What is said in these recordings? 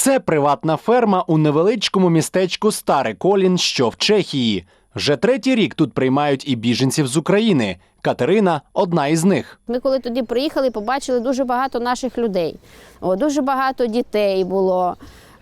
Це приватна ферма у невеличкому містечку Старе Колін, що в Чехії. Вже третій рік тут приймають і біженців з України. Катерина одна із них. Ми коли тоді приїхали, побачили дуже багато наших людей. О, дуже багато дітей було.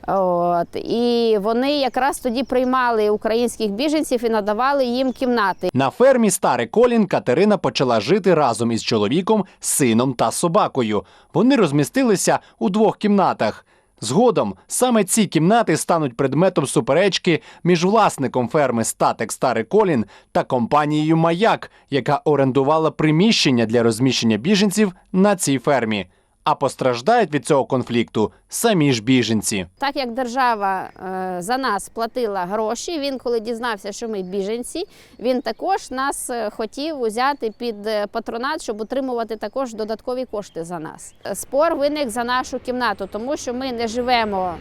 От, і вони якраз тоді приймали українських біженців і надавали їм кімнати. На фермі Старе Колін Катерина почала жити разом із чоловіком, сином та собакою. Вони розмістилися у двох кімнатах. Згодом саме ці кімнати стануть предметом суперечки між власником ферми Статек Старий Колін та компанією Маяк, яка орендувала приміщення для розміщення біженців на цій фермі. А постраждають від цього конфлікту самі ж біженці. Так як держава е, за нас платила гроші, він коли дізнався, що ми біженці, він також нас е, хотів узяти під е, патронат, щоб отримувати також додаткові кошти за нас. Спор виник за нашу кімнату, тому що ми не живемо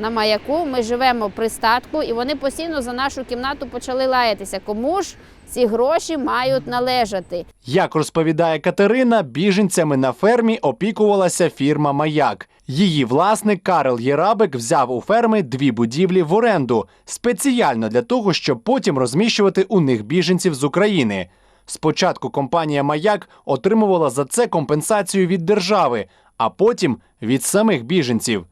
на маяку, ми живемо при статку, і вони постійно за нашу кімнату почали лаятися. Кому ж ці гроші мають належати? Як розповідає Катерина, біженцями на фермі опікувалася фірма Маяк. Її власник Карел Єрабик взяв у ферми дві будівлі в оренду спеціально для того, щоб потім розміщувати у них біженців з України. Спочатку компанія Маяк отримувала за це компенсацію від держави, а потім від самих біженців.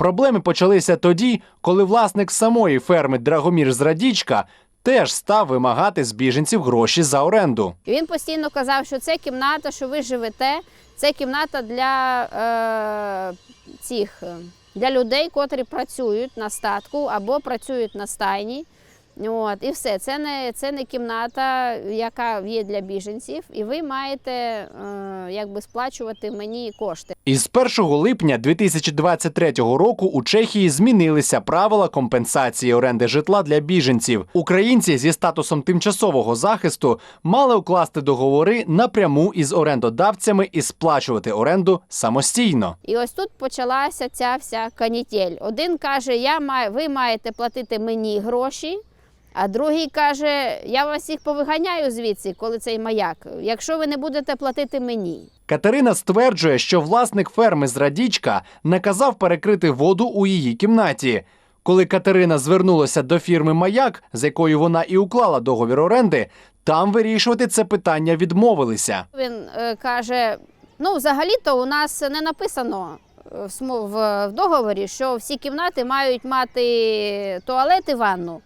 Проблеми почалися тоді, коли власник самої ферми Драгомір Зрадічка теж став вимагати з біженців гроші за оренду. Він постійно казав, що це кімната, що ви живете, це кімната для е, цих е, для людей, котрі працюють на статку або працюють на стайні. От, і все, це не, це не кімната, яка є для біженців, і ви маєте е, якби сплачувати мені кошти. Із 1 липня 2023 року у Чехії змінилися правила компенсації оренди житла для біженців. Українці зі статусом тимчасового захисту мали укласти договори напряму із орендодавцями і сплачувати оренду самостійно. І ось тут почалася ця вся канітель. Один каже, я маю, ви маєте платити мені гроші. А другий каже: я вас всіх повиганяю звідси, коли цей маяк, якщо ви не будете платити мені. Катерина стверджує, що власник ферми з Радічка наказав перекрити воду у її кімнаті. Коли Катерина звернулася до фірми Маяк, з якою вона і уклала договір оренди, там вирішувати це питання відмовилися. Він е, каже: ну, взагалі-то у нас не написано е, в, в договорі, що всі кімнати мають мати туалет і ванну.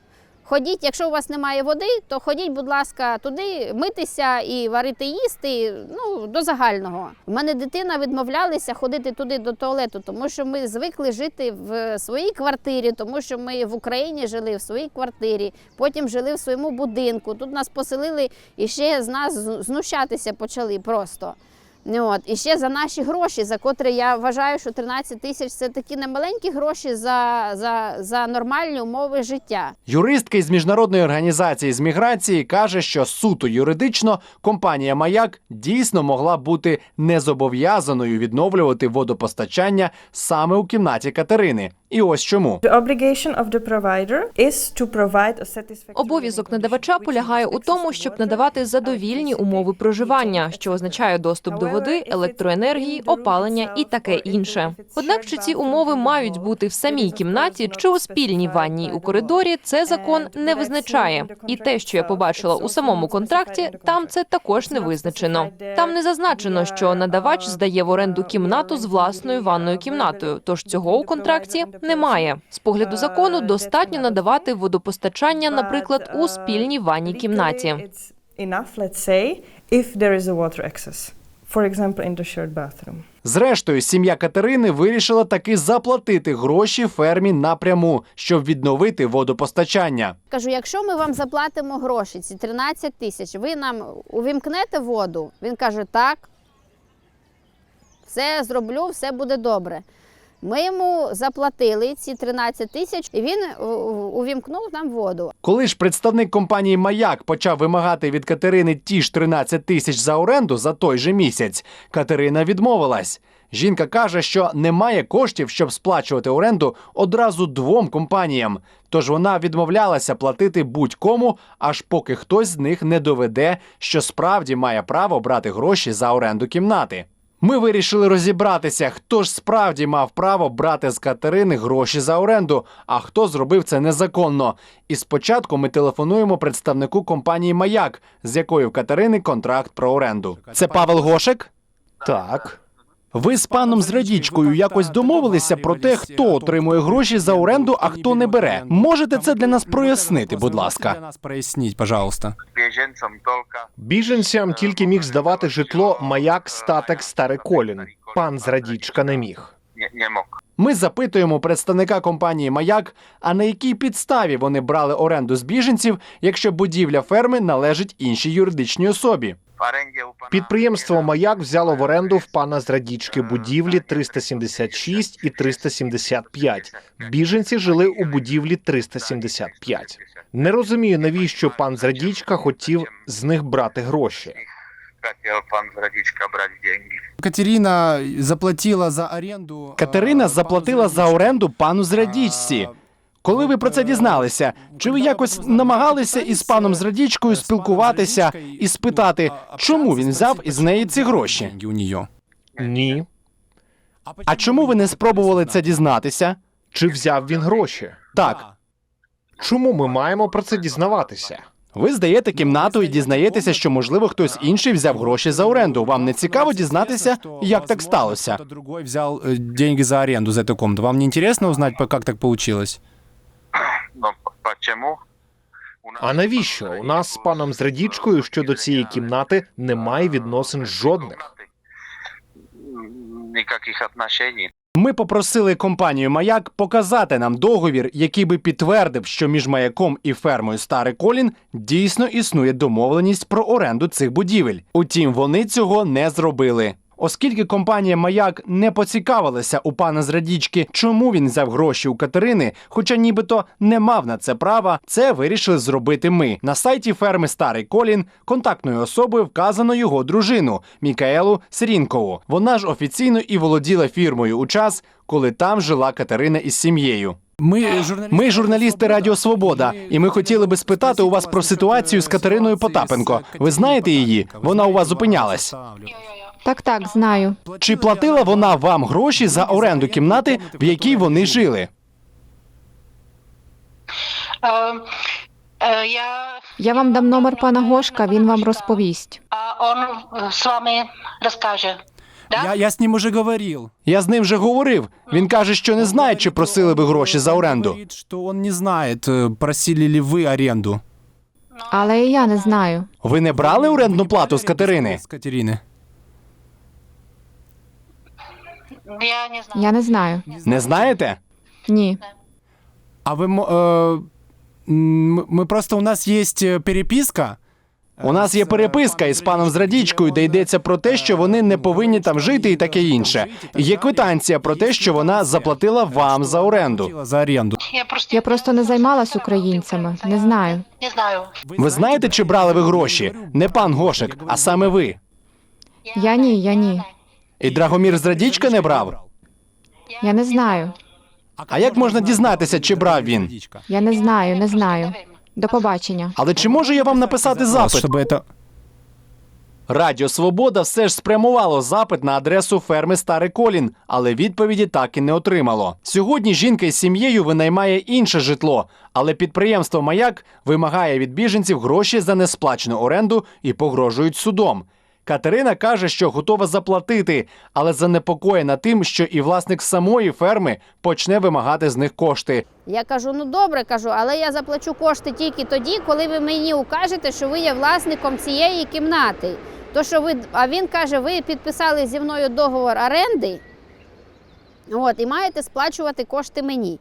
Ходіть, якщо у вас немає води, то ходіть, будь ласка, туди митися і варити їсти. Ну до загального. У мене дитина відмовлялася ходити туди до туалету, тому що ми звикли жити в своїй квартирі, тому що ми в Україні жили в своїй квартирі, потім жили в своєму будинку. Тут нас поселили і ще з нас знущатися почали просто. Ну, От. І ще за наші гроші, за котрі я вважаю, що 13 тисяч це такі немаленькі гроші за, за, за нормальні умови життя. Юристка із міжнародної організації з міграції каже, що суто юридично компанія Маяк дійсно могла бути незобов'язаною відновлювати водопостачання саме у кімнаті Катерини. І ось чому. Обов'язок надавача полягає у тому, щоб надавати задовільні умови проживання, що означає доступ до води, електроенергії, опалення і таке інше. Однак чи ці умови мають бути в самій кімнаті чи у спільній ванній у коридорі, це закон не визначає. І те, що я побачила у самому контракті, там це також не визначено. Там не зазначено, що надавач здає в оренду кімнату з власною ванною кімнатою. Тож цього у контракті немає. З погляду закону достатньо надавати водопостачання, наприклад, у спільній ванній кімнаті. Зрештою, сім'я Катерини вирішила таки заплатити гроші фермі напряму, щоб відновити водопостачання. Кажу, якщо ми вам заплатимо гроші, ці 13 тисяч, ви нам увімкнете воду? Він каже, так. Все зроблю, все буде добре. Ми йому заплатили ці 13 тисяч, і він у- увімкнув нам воду. Коли ж представник компанії Маяк почав вимагати від Катерини ті ж 13 тисяч за оренду за той же місяць, Катерина відмовилась. Жінка каже, що немає коштів, щоб сплачувати оренду одразу двом компаніям. Тож вона відмовлялася платити будь-кому, аж поки хтось з них не доведе, що справді має право брати гроші за оренду кімнати. Ми вирішили розібратися, хто ж справді мав право брати з Катерини гроші за оренду, а хто зробив це незаконно. І спочатку ми телефонуємо представнику компанії Маяк, з якою в Катерини контракт про оренду. Це Павел Гошек? Так. Ви з паном Зрадічкою якось домовилися про те, хто отримує гроші за оренду, а хто не бере. Можете це для нас прояснити, будь ласка. нас проясніть, пожалуйста. Біженцям тільки Біженцям тільки міг здавати житло маяк статек Старий Колін. Пан Зрадічка не міг. не, не. Ми запитуємо представника компанії Маяк, а на якій підставі вони брали оренду з біженців, якщо будівля ферми належить іншій юридичній особі. Підприємство Маяк взяло в оренду в пана Зрадічки будівлі 376 і 375. Біженці жили у будівлі 375. Не розумію, навіщо пан Зрадічка хотів з них брати гроші. Хотів пан Зрадічка брати деньги. Катерина заплатила за оренду. Катерина заплатила за оренду пану Зрадічці. Коли ви про це дізналися, чи ви якось намагалися із паном Зрадічкою спілкуватися і спитати, чому він взяв із неї ці гроші? Ні. А чому ви не спробували це дізнатися? Чи взяв він гроші? Так, Чому ми маємо про це дізнаватися? ви здаєте кімнату і дізнаєтеся, що можливо хтось інший взяв гроші за оренду. Вам не цікаво дізнатися, як так сталося? Другой взял э, деньги за аренду за эту комнату. Вам не узнать, по- как так получилось? Ну, п- чому? У нас- А навіщо? У нас з паном Зрадічкою щодо цієї кімнати немає відносин жодних. Ніяких отношений. Ми попросили компанію Маяк показати нам договір, який би підтвердив, що між маяком і фермою Старий Колін дійсно існує домовленість про оренду цих будівель. Утім, вони цього не зробили. Оскільки компанія Маяк не поцікавилася у пана Зрадічки, чому він взяв гроші у Катерини, хоча нібито не мав на це права, це вирішили зробити ми. На сайті ферми Старий Колін контактною особою вказано його дружину Мікаелу Срінкову. Вона ж офіційно і володіла фірмою у час, коли там жила Катерина із сім'єю. Ми журналісти, Ми журналісти Радіо Свобода, і ми хотіли би спитати у вас про ситуацію з Катериною Потапенко. Ви знаєте її? Вона у вас зупинялась. Так, так, знаю. Чи платила вона вам гроші за оренду кімнати, в якій вони жили? Э, э, Я, Я вам дам номер пана Гошка, він вам розповість. а он э, с вами расскажет. Да? Я, я с ним уже говорил. Я з ним вже говорив. Він каже, що не знає, чи просили би гроші за оренду. Говорит, что он не знает, э, просили ли вы аренду. Але і я не знаю. Ви не брали орендну плату з Катерини? С Катерины. Я не знаю. Я не знаю. Не знаєте? Ні. А вы... мо- э, м, мы просто... У нас есть э, переписка. У нас є переписка із паном Зрадічкою, де йдеться про те, що вони не повинні там жити і таке інше. Є квитанція про те, що вона заплатила вам за оренду. За аренду. Я просто, Я просто не займалась українцями. Не знаю. не знаю. Ви знаєте, чи брали ви гроші? Не пан Гошик, а саме ви. Я ні, я ні. І Драгомір Зрадічка не брав. Я не знаю. А як можна дізнатися, чи брав він? Я не знаю, не знаю. До побачення. Але чи можу я вам написати запит? Чтобы это... Радіо Свобода все ж спрямувало запит на адресу ферми Старий Колін, але відповіді так і не отримало. Сьогодні жінка із сім'єю винаймає інше житло, але підприємство Маяк вимагає від біженців гроші за несплачену оренду і погрожують судом. Катерина каже, що готова заплатити, але занепокоєна тим, що і власник самої ферми почне вимагати з них кошти. Я кажу, ну добре, кажу, але я заплачу кошти тільки тоді, коли ви мені укажете, що ви є власником цієї кімнати. То, що ви, а він каже, ви підписали зі мною договор оренди, от, і маєте сплачувати кошти мені.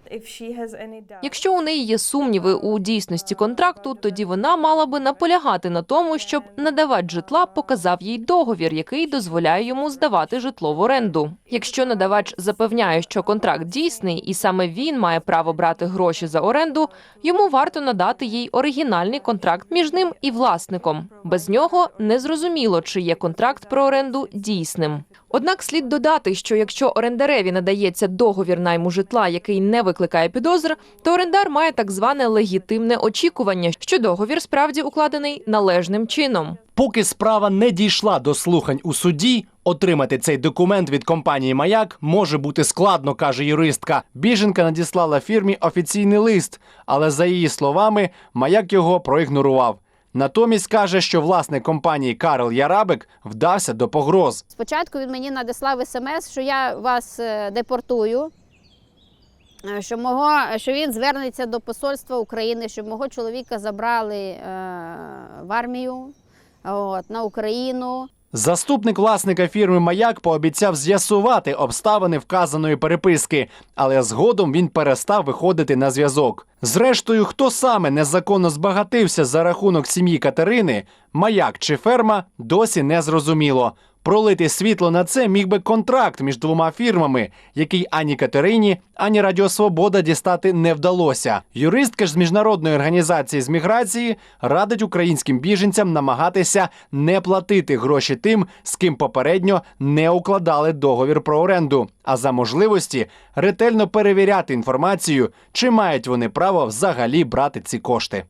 Якщо у неї є сумніви у дійсності контракту, тоді вона мала би наполягати на тому, щоб надавач житла показав їй договір, який дозволяє йому здавати житло в оренду. Якщо надавач запевняє, що контракт дійсний, і саме він має право брати гроші за оренду, йому варто надати їй оригінальний контракт між ним і власником. Без нього незрозуміло, чи є контракт про оренду дійсним. Однак слід додати, що якщо орендареві надається договір найму житла, який не викликає підозр, то орендар має так зване легітимне очікування, що договір справді укладений належним чином. Поки справа не дійшла до слухань у суді, Отримати цей документ від компанії Маяк може бути складно, каже юристка. Біженка надіслала фірмі офіційний лист, але за її словами, Маяк його проігнорував. Натомість каже, що власник компанії Карл Ярабик вдався до погроз. Спочатку він мені надіслав смс, що я вас е, депортую, е, що, мого, що він звернеться до посольства України, щоб мого чоловіка забрали е, в армію от, на Україну. Заступник власника фірми Маяк пообіцяв з'ясувати обставини вказаної переписки, але згодом він перестав виходити на зв'язок. Зрештою, хто саме незаконно збагатився за рахунок сім'ї Катерини, маяк чи ферма, досі не зрозуміло. Пролити світло на це міг би контракт між двома фірмами, який ані Катерині, ані Радіо Свобода дістати не вдалося. Юристка ж з міжнародної організації з міграції радить українським біженцям намагатися не платити гроші тим, з ким попередньо не укладали договір про оренду, а за можливості ретельно перевіряти інформацію, чи мають вони право взагалі брати ці кошти.